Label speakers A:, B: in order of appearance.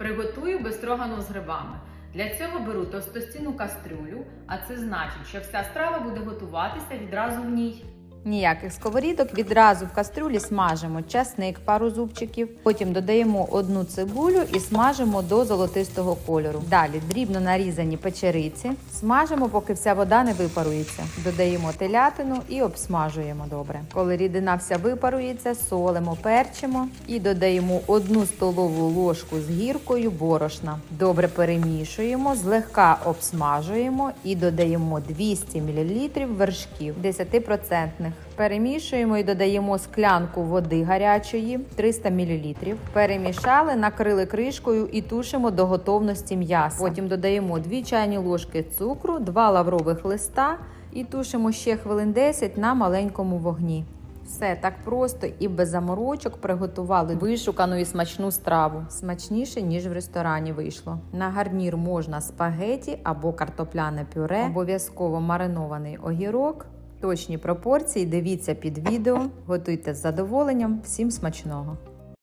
A: Приготую бестрогану з грибами. Для цього беру товстостінну кастрюлю, а це значить, що вся страва буде готуватися відразу в ній.
B: Ніяких сковорідок відразу в кастрюлі смажимо часник, пару зубчиків. Потім додаємо одну цибулю і смажимо до золотистого кольору. Далі дрібно нарізані печериці. Смажимо, поки вся вода не випарується. Додаємо телятину і обсмажуємо добре. Коли рідина вся випарується, солимо, перчимо і додаємо одну столову ложку з гіркою борошна. Добре перемішуємо, злегка обсмажуємо і додаємо 200 мл вершків 10%. Перемішуємо і додаємо склянку води гарячої 300 мл. Перемішали, накрили кришкою і тушимо до готовності м'яса. Потім додаємо 2 чайні ложки цукру, 2 лаврових листа і тушимо ще хвилин 10 на маленькому вогні. Все так просто і без заморочок приготували вишукану і смачну страву. Смачніше, ніж в ресторані вийшло. На гарнір можна спагеті або картопляне пюре, обов'язково маринований огірок. Точні пропорції дивіться під відео, готуйте з задоволенням. Всім смачного!